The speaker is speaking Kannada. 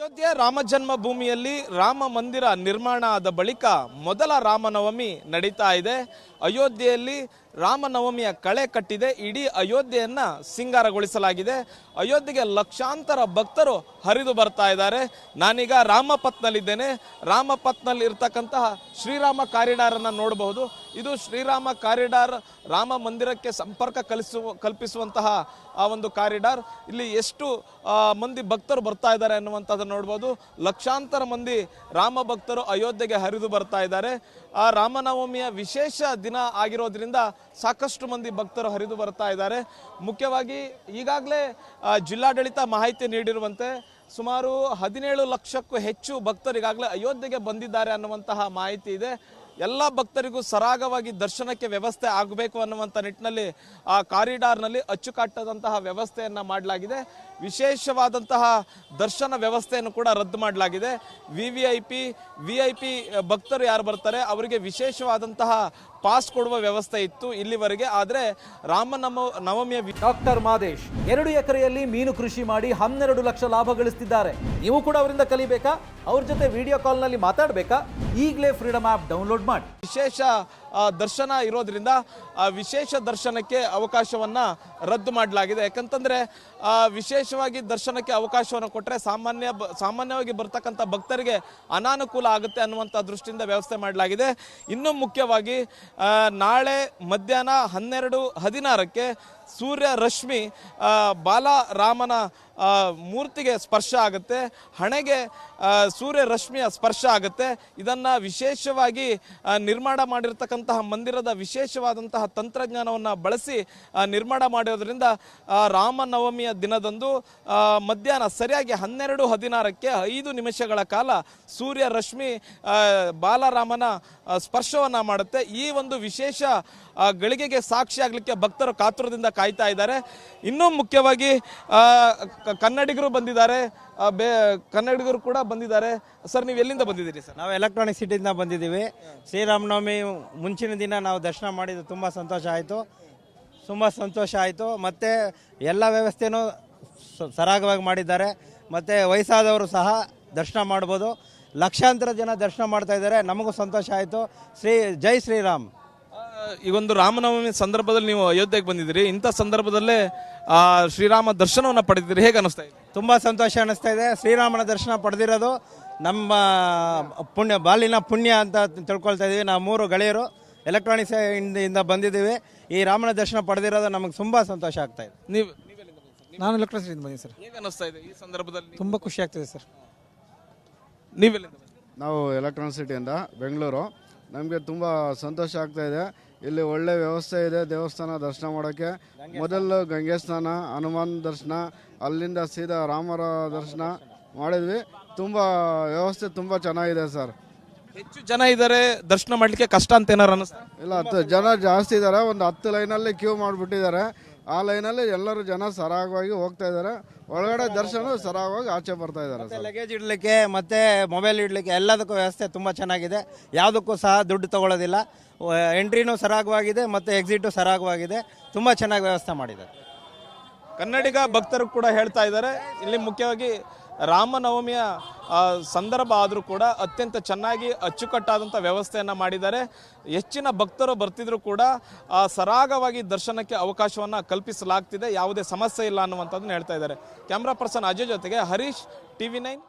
ಅಯೋಧ್ಯೆ ರಾಮ ಜನ್ಮಭೂಮಿಯಲ್ಲಿ ರಾಮ ಮಂದಿರ ನಿರ್ಮಾಣ ಆದ ಬಳಿಕ ಮೊದಲ ರಾಮನವಮಿ ನಡೀತಾ ಇದೆ. ಅಯೋಧ್ಯೆಯಲ್ಲಿ ರಾಮನವಮಿಯ ಕಳೆ ಕಟ್ಟಿದೆ, ಇಡೀ ಅಯೋಧ್ಯೆಯನ್ನ ಸಿಂಗಾರಗೊಳಿಸಲಾಗಿದೆ. ಅಯೋಧ್ಯೆಗೆ ಲಕ್ಷಾಂತರ ಭಕ್ತರು ಹರಿದು ಬರ್ತಾ ಇದ್ದಾರೆ. ನಾನೀಗ ರಾಮಪತ್ನಲ್ಲಿದ್ದೇನೆ. ರಾಮಪತ್ನಲ್ಲಿ ಇರ್ತಕ್ಕಂತಹ ಶ್ರೀರಾಮ ಕಾರಿಡಾರ್ ಅನ್ನ ನೋಡಬಹುದು. ಇದು ಶ್ರೀರಾಮ ಕಾರಿಡಾರ್, ರಾಮ ಮಂದಿರಕ್ಕೆ ಸಂಪರ್ಕ ಕಲಿಸುವ ಕಲ್ಪಿಸುವಂತಹ ಆ ಒಂದು ಕಾರಿಡಾರ್. ಇಲ್ಲಿ ಎಷ್ಟು ಮಂದಿ ಭಕ್ತರು ಬರ್ತಾ ಇದ್ದಾರೆ ಅನ್ನುವಂಥದ್ದನ್ನು ನೋಡ್ಬೋದು ಲಕ್ಷಾಂತರ ಮಂದಿ ರಾಮ ಭಕ್ತರು ಅಯೋಧ್ಯೆಗೆ ಹರಿದು ಬರ್ತಾ ಇದ್ದಾರೆ. ಆ ರಾಮನವಮಿಯ ವಿಶೇಷ ದಿನ ಆಗಿರೋದ್ರಿಂದ ಸಾಕಷ್ಟು ಮಂದಿ ಭಕ್ತರು ಹರಿದು ಬರ್ತಾ ಇದ್ದಾರೆ. ಮುಖ್ಯವಾಗಿ ಈಗಾಗಲೇ ಜಿಲ್ಲಾಡಳಿತ ಮಾಹಿತಿ ನೀಡಿರುವಂತೆ ಸುಮಾರು ಹದಿನೇಳು ಲಕ್ಷಕ್ಕೂ ಹೆಚ್ಚು ಭಕ್ತರು ಈಗಾಗಲೇ ಅಯೋಧ್ಯೆಗೆ ಬಂದಿದ್ದಾರೆ ಅನ್ನುವಂತಹ ಮಾಹಿತಿ ಇದೆ. ಎಲ್ಲ ಭಕ್ತರಿಗೂ ಸರಾಗವಾಗಿ ದರ್ಶನಕ್ಕೆ ವ್ಯವಸ್ಥೆ ಆಗಬೇಕು ಅನ್ನುವಂಥ ನಿಟ್ಟಿನಲ್ಲಿ, ಆ, ಕಾರಿಡಾರ್ನಲ್ಲಿ ಅಚ್ಚುಕಟ್ಟದಂತಹ ವ್ಯವಸ್ಥೆಯನ್ನು ಮಾಡಲಾಗಿದೆ. ವಿಶೇಷವಾದಂತಹ ದರ್ಶನ ವ್ಯವಸ್ಥೆಯನ್ನು ಕೂಡ ರದ್ದು ಮಾಡಲಾಗಿದೆ. V V I P V I P ಭಕ್ತರು ಯಾರು ಬರ್ತಾರೆ, ಅವರಿಗೆ ವಿಶೇಷವಾದಂತಹ ಪಾಸ್ ಕೊಡುವ ವ್ಯವಸ್ಥೆ ಇತ್ತು ಇಲ್ಲಿವರೆಗೆ. ಆದರೆ ರಾಮನವ ನವಮಿಯ ಡಾಕ್ಟರ್ ಮಾದೇಶ್ ಎರಡು ಎಕರೆಯಲ್ಲಿ ಮೀನು ಕೃಷಿ ಮಾಡಿ ಹನ್ನೆರಡು ಲಕ್ಷ ಲಾಭ ಗಳಿಸ್ತಿದ್ದಾರೆ. ನೀವು ಕೂಡ ಅವರಿಂದ ಕಲಿಬೇಕಾ? ಅವ್ರ ಜೊತೆ ವಿಡಿಯೋ ಕಾಲ್ನಲ್ಲಿ ಮಾತಾಡಬೇಕಾ? ಈಗಲೇ ಫ್ರೀಡಮ್ ಆ್ಯಪ್ ಡೌನ್ಲೋಡ್ ಮಾಡಿ. ವಿಶೇಷ ದರ್ಶನ ಇರೋದ್ರಿಂದ ವಿಶೇಷ ದರ್ಶನಕ್ಕೆ ಅವಕಾಶವನ್ನ ರದ್ದು ಮಾಡಲಾಗಿದೆ. ಯಾಕಂತಂದ್ರೆ ವಿಶೇಷವಾಗಿ ದರ್ಶನಕ್ಕೆ ಅವಕಾಶವನ್ನು ಕೊಟ್ಟರೆ ಸಾಮಾನ್ಯ ಸಾಮಾನ್ಯವಾಗಿ ಬರ್ತಕ್ಕಂಥ ಭಕ್ತರಿಗೆ ಅನಾನುಕೂಲ ಆಗುತ್ತೆ ಅನ್ನುವಂಥ ದೃಷ್ಟಿಯಿಂದ ವ್ಯವಸ್ಥೆ ಮಾಡಲಾಗಿದೆ. ಇನ್ನೂ ಮುಖ್ಯವಾಗಿ ನಾಳೆ ಮಧ್ಯಾಹ್ನ ಹನ್ನೆರಡು ಹದಿನಾರಕ್ಕೆ ಸೂರ್ಯ ರಶ್ಮಿ ಬಾಲರಾಮನ ಮೂರ್ತಿಗೆ ಸ್ಪರ್ಶ ಆಗುತ್ತೆ. ಹಣೆಗೆ ಸೂರ್ಯ ರಶ್ಮಿಯ ಸ್ಪರ್ಶ ಆಗುತ್ತೆ. ಇದನ್ನು ವಿಶೇಷವಾಗಿ ನಿರ್ಮಾಣ ನಿರ್ಮಾಣ ಮಾಡಿರ್ತಕ್ಕಂತಹ ಮಂದಿರದ ವಿಶೇಷವಾದಂತಹ ತಂತ್ರಜ್ಞಾನವನ್ನು ಬಳಸಿ ನಿರ್ಮಾಣ ಮಾಡಿರೋದ್ರಿಂದ ರಾಮನವಮಿಯ ದಿನದಂದು ಮಧ್ಯಾಹ್ನ ಸರಿಯಾಗಿ ಹನ್ನೆರಡು ಹದಿನಾರಕ್ಕೆ ಐದು ನಿಮಿಷಗಳ ಕಾಲ ಸೂರ್ಯ ರಶ್ಮಿ ಬಾಲರಾಮನ ಸ್ಪರ್ಶವನ್ನು ಮಾಡುತ್ತೆ. ಈ ಒಂದು ವಿಶೇಷ ಗಳಿಗೆಗೆ ಸಾಕ್ಷಿ ಆಗ್ಲಿಕ್ಕೆ ಭಕ್ತರು ಕಾತುರದಿಂದ ಕಾಯ್ತಾ ಇದ್ದಾರೆ. ಇನ್ನೂ ಮುಖ್ಯವಾಗಿ ಕನ್ನಡಿಗರು ಬಂದಿದ್ದಾರೆ. ಬೇ, ಕನ್ನಡಿಗರು ಕೂಡ ಬಂದಿದ್ದಾರೆ. ಸರ್, ನೀವು ಎಲ್ಲಿಂದ ಬಂದಿದ್ದೀರಿ ಸರ್? ನಾವು ಎಲೆಕ್ಟ್ರಾನಿಕ್ ಸಿಟಿಯಿಂದ ಬಂದಿದ್ದೀವಿ. ಶ್ರೀರಾಮನವಮಿ ಮುಂಚಿನ ದಿನ ನಾವು ದರ್ಶನ ಮಾಡಿದ್ದು ತುಂಬ ಸಂತೋಷ ಆಯಿತು. ತುಂಬ ಸಂತೋಷ ಆಯಿತು. ಮತ್ತು ಎಲ್ಲ ವ್ಯವಸ್ಥೆನೂ ಸರಾಗವಾಗಿ ಮಾಡಿದ್ದಾರೆ. ಮತ್ತು ವಯಸ್ಸಾದವರು ಸಹ ದರ್ಶನ ಮಾಡ್ಬೋದು. ಲಕ್ಷಾಂತರ ಜನ ದರ್ಶನ ಮಾಡ್ತಾ ಇದ್ದಾರೆ. ನಮಗೂ ಸಂತೋಷ ಆಯಿತು. ಶ್ರೀ ಜೈ ಶ್ರೀರಾಮ್. ಈ ಒಂದು ರಾಮನವಮಿ ಸಂದರ್ಭದಲ್ಲಿ ನೀವು ಅಯೋಧ್ಯೆಗೆ ಬಂದಿದ್ದೀರಿ. ಇಂಥ ಸಂದರ್ಭದಲ್ಲೇ ಶ್ರೀರಾಮ ದರ್ಶನವನ್ನು ಪಡೆದಿದ್ದೀರಿ. ಹೇಗೆ ಅನಿಸ್ತಾ ಇದೆ? ತುಂಬ ಸಂತೋಷ ಅನಿಸ್ತಾ ಇದೆ. ಶ್ರೀರಾಮನ ದರ್ಶನ ಪಡೆದಿರೋದು ನಮ್ಮ ಪುಣ್ಯ ಬಾಲಿನ ಪುಣ್ಯ ಅಂತ ತಿಳ್ಕೊಳ್ತಾ ಇದ್ದೀವಿ ನಾವು ಮೂರು ಗೆಳೆಯರು ಎಲೆಕ್ಟ್ರಾನಿಕ್ಸ್ ಇಂದ ಬಂದಿದ್ದೀವಿ. ಈ ರಾಮನ ದರ್ಶನ ಪಡೆದಿರೋದು ನಮಗೆ ತುಂಬ ಸಂತೋಷ ಆಗ್ತಾ ಇದೆ. ನೀವು? ನಾನು ಎಲೆಕ್ಟ್ರಾನಿಕ್ಸಿಂದ ಬಂದಿದ್ದೀನಿ ಸರ್. ಹೇಗೆ ಅನಿಸ್ತಾ ಇದೆ ಈ ಸಂದರ್ಭದಲ್ಲಿ ತುಂಬ ಖುಷಿ ಆಗ್ತಿದೆ ಸರ್. ನೀವೆಲ್ಲಿಂದ ನಾವು ಎಲೆಕ್ಟ್ರಾನಿಕ್ ಸಿಟಿಯಿಂದ ಬೆಂಗಳೂರು. ನಮಗೆ ತುಂಬ ಸಂತೋಷ ಆಗ್ತಾ ಇದೆ. ಇಲ್ಲಿ ಒಳ್ಳೆ ವ್ಯವಸ್ಥೆ ಇದೆ ದೇವಸ್ಥಾನ ದರ್ಶನ ಮಾಡೋಕ್ಕೆ. ಮೊದಲು ಗಂಗೆ ಸ್ನಾನ ಹನುಮಾನ್ ದರ್ಶನ ಅಲ್ಲಿಂದ ಸೀದಾ ರಾಮರ ದರ್ಶನ ಮಾಡಿದ್ವಿ. ತುಂಬ ವ್ಯವಸ್ಥೆ ತುಂಬ ಚೆನ್ನಾಗಿದೆ ಸರ್. ಹೆಚ್ಚು ಜನ ಇದ್ದಾರೆ ದರ್ಶನ ಮಾಡಲಿಕ್ಕೆ ಕಷ್ಟ ಅಂತ ಏನಾರು ಅನಿಸ್ತಾ ಇಲ್ಲ ಹತ್ತು ಜನ ಜಾಸ್ತಿ ಇದ್ದಾರೆ ಒಂದು ಹತ್ತು ಲೈನಲ್ಲಿ ಕ್ಯೂ ಮಾಡಿಬಿಟ್ಟಿದ್ದಾರೆ. ಆ ಲೈನಲ್ಲಿ ಎಲ್ಲರೂ ಜನ ಸರಾಗವಾಗಿ ಹೋಗ್ತಾ ಇದ್ದಾರೆ. ಒಳಗಡೆ ದರ್ಶನ ಸರಾಗವಾಗಿ ಆಚೆ ಬರ್ತಾ ಇದ್ದಾರೆ ಸರ್. ಲಗೇಜ್ ಇಡಲಿಕ್ಕೆ ಮತ್ತು ಮೊಬೈಲ್ ಇಡಲಿಕ್ಕೆ ಎಲ್ಲದಕ್ಕೂ ವ್ಯವಸ್ಥೆ ತುಂಬ ಚೆನ್ನಾಗಿದೆ. ಯಾವುದಕ್ಕೂ ಸಹ ದುಡ್ಡು ತಗೊಳ್ಳೋದಿಲ್ಲ. ಎಂಟ್ರಿನೂ ಸರಾಗವಾಗಿದೆ ಮತ್ತು ಎಕ್ಸಿಟು ಸರಾಗವಾಗಿದೆ. ತುಂಬ ಚೆನ್ನಾಗಿ ವ್ಯವಸ್ಥೆ ಮಾಡಿದ್ದಾರೆ. ಕನ್ನಡಿಗ ಭಕ್ತರು ಕೂಡ ಹೇಳ್ತಾ ಇದ್ದಾರೆ. ಇಲ್ಲಿ ಮುಖ್ಯವಾಗಿ ರಾಮನವಮಿಯ ಸಂದರ್ಭ ಆದರೂ ಕೂಡ ಅತ್ಯಂತ ಚೆನ್ನಾಗಿ ಅಚ್ಚುಕಟ್ಟಾದಂಥ ವ್ಯವಸ್ಥೆಯನ್ನು ಮಾಡಿದ್ದಾರೆ. ಹೆಚ್ಚಿನ ಭಕ್ತರು ಬರ್ತಿದ್ರು ಕೂಡ ಸರಾಗವಾಗಿ ದರ್ಶನಕ್ಕೆ ಅವಕಾಶವನ್ನು ಕಲ್ಪಿಸಲಾಗ್ತಿದೆ. ಯಾವುದೇ ಸಮಸ್ಯೆ ಇಲ್ಲ ಅನ್ನುವಂಥದ್ದನ್ನು ಹೇಳ್ತಾ ಇದ್ದಾರೆ. ಕ್ಯಾಮ್ರಾ ಪರ್ಸನ್ ಅಜಯ್ ಜೊತೆಗೆ ಹರೀಶ್, ಟಿವಿ ನೈನ್.